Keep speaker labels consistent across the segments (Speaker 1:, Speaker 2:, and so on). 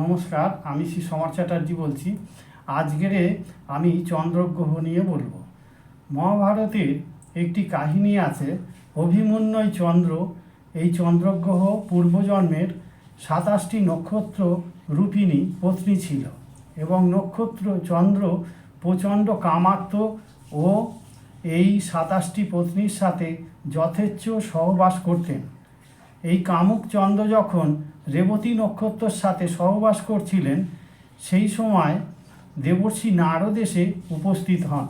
Speaker 1: নমস্কার, আমি শ্রী সমর চ্যাটার্জি বলছি। আজকেরে আমি চন্দ্রগ্রহ নিয়ে বলব। মহাভারতের একটি কাহিনী আছে অভিমন্যয় চন্দ্র। এই চন্দ্রগ্রহ পূর্বজন্মের সাতাশটি নক্ষত্র রূপিণী পত্নী ছিল এবং নক্ষত্র চন্দ্র প্রচণ্ড কামাত্ম ও এই সাতাশটি পত্নীর সাথে যথেচ্ছ সহবাস করতেন। এই কামুক চন্দ্র যখন রেবতী নক্ষত্রর সাথে সহবাস করছিলেন, সেই সময় দেবর্ষি নারদ এসে উপস্থিত হন।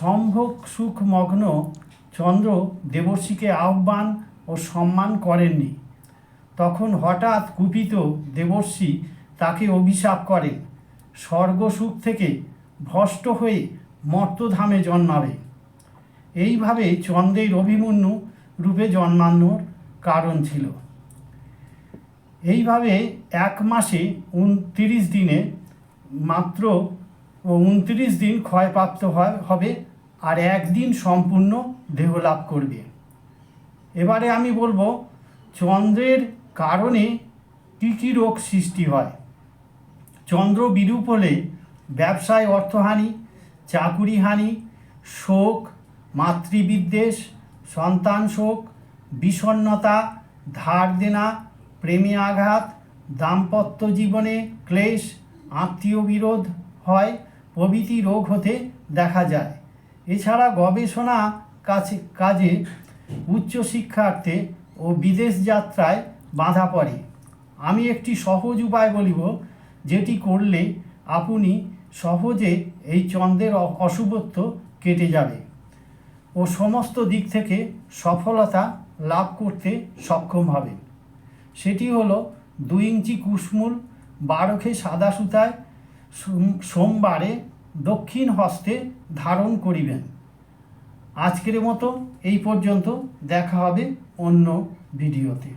Speaker 1: সম্ভোগ সুখমগ্ন চন্দ্র দেবর্ষিকে আহ্বান ও সম্মান করেননি। তখন হঠাৎ কুপিত দেবর্ষি তাকে অভিশাপ করেন। স্বর্গসুখ থেকে ভ্রষ্ট হয়ে মর্তধামে জন্মাবে। এইভাবে চন্দ্রের অভিমন্যু রূপে জন্মানোর কারণ ছিল। এইভাবে এক মাসে উনত্রিশ দিনে মাত্র উনত্রিশ দিন ক্ষয়প্রাপ্ত হয়, হবে আর একদিন সম্পূর্ণ দেহ লাভ করবে। এবারে আমি বলব, চন্দ্রের কারণে কী কী রোগ সৃষ্টি হয়? চন্দ্র বিরূপ হলে ব্যবসায় অর্থহানি, চাকুরিহানি, শোক, মাতৃবিদ্বেষ, সন্তান শোক, বিষণ্ণতা, ধার দেনা প্রেমে আঘাত, দাম্পত্য জীবনে ক্লেশ আত্মীয় বিরোধ হয়, প্রভৃতি রোগ হতে দেখা যায়। এছাড়া গবেষণা কাছে, কাজে উচ্চশিক্ষার্থে ও বিদেশ যাত্রায় বাধা পড়ে। আমি একটি সহজ উপায় বলিব, যেটি করলে আপনি সহজে এই চন্দ্রের অশুভত্ব কেটে যাবে ও সমস্ত দিক থেকে সফলতা লাভ করতে সক্ষম হবেন। সেটি হলো দুই ইঞ্চি কুসমুল বারোখে সাদা সুতায় সোমবারে দক্ষিণ হস্তে ধারণ করিবেন। আজকের মতো এই পর্যন্ত, দেখা হবে অন্য ভিডিওতে।